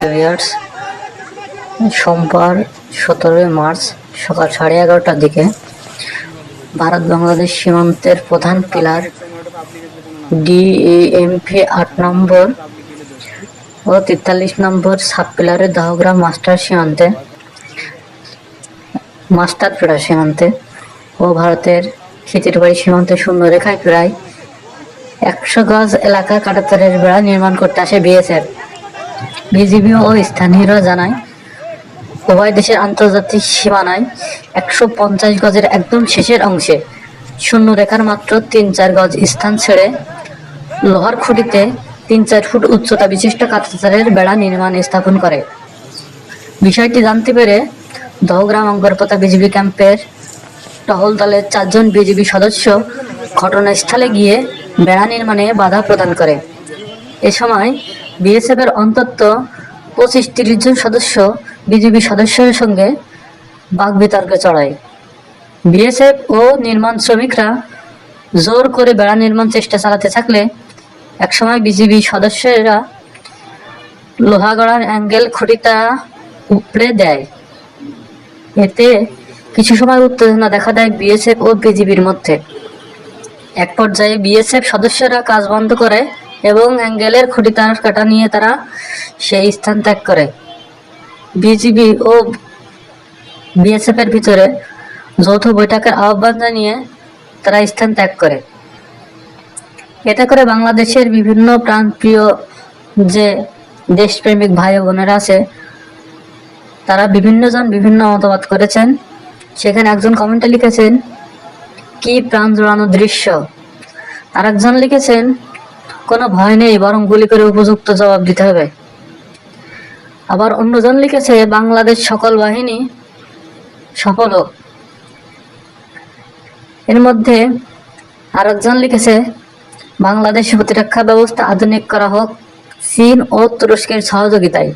Viewers সোমবার সতেরোই March সকাল সাড়ে এগারোটার দিকে ভারত বাংলাদেশ সীমান্তের প্রধান পিলার ডিএমপি আট নম্বর ও তেতাল্লিশ নম্বর সাব পিলারের দহগ্রাম মাস্টার সীমান্তে, মাস্টার পেড়া সীমান্তে ও ভারতের খিতিরবাড়ি সীমান্তে শূন্য রেখায় প্রায় একশো গজ এলাকা কাটাতারের বেড়া নির্মাণ করতে আসে বিএসএফ বিজিবি ও স্থানীয়রা জানায়, উভয় দেশের আন্তর্জাতিক সীমানায় একশো পঞ্চাশ গজের একদম শেষের অংশে শূন্য রেখার মাত্র তিন চার গজ স্থান ছেড়ে লোহার খুঁটিতে তিন চার ফুট উচ্চতা বিশিষ্ট কাঁচাতারের বেড়া নির্মাণ স্থাপন করে। বিষয়টি জানতে পেরে দহগ্রাম অঙ্গরপতা বিজিবি ক্যাম্পের টহল দলের চারজন বিজিবি সদস্য ঘটনাস্থলে গিয়ে বেড়া নির্মাণে বাধা প্রদান করে। এ সময় বিএসএফ এর অন্তত পঁচিশ তিরিশ জন সদস্য বিজিবি সদস্যের সঙ্গে বাক বিতর্কে চড়ায় বিএসএফ ও নির্মাণ শ্রমিকরা জোর করে বেড়া নির্মাণ চেষ্টা চালাতে থাকলে একসময় বিজিবি সদস্যরা লোহাগড়ার অ্যাঙ্গেল খুঁটিটা উপড়ে দেয়। এতে কিছু সময় উত্তেজনা দেখা দেয় বিএসএফ ও বিজিবির মধ্যে। এক পর্যায়ে বিএসএফ সদস্যরা কাজ বন্ধ করে এবং অ্যাঙ্গেলের খুঁটি তার কাটা নিয়ে তারা সেই স্থান ত্যাগ করে। বিজিবি ও বিএসএফ এর ভিতরে যৌথ বৈঠকের আহ্বান জানিয়ে তারা স্থান ত্যাগ করে। এতে করে বাংলাদেশের বিভিন্ন প্রাণপ্রিয় যে দেশপ্রেমিক ভাই বোনেরা আছে, তারা বিভিন্ন জন বিভিন্ন মতবাদ করেছেন। সেখানে একজন কমেন্টে লিখেছেন, কি প্রাণ জোড়ানো দৃশ্য। আর একজন লিখেছেন কোনো ভয় নেই, বরং গুলি করে উপযুক্ত জবাব দিতে হবে। আবার অন্যজন লিখেছে, বাংলাদেশ সকল বাহিনী সফল হোক। এর মধ্যে আরেকজন লিখেছে, বাংলাদেশ প্রতিরক্ষা ব্যবস্থা আধুনিক করা হোক, চীন ও তুরস্কের সহযোগিতায়।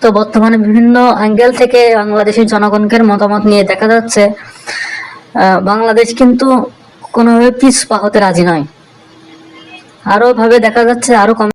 তো বর্তমানে বিভিন্ন অ্যাঙ্গেল থেকে বাংলাদেশের জনগণকে মতামত নিয়ে দেখা যাচ্ছে বাংলাদেশ কিন্তু কোনোভাবে পিছপা হতে রাজি নয়। আরও ভাবে দেখা যাচ্ছে আরও কম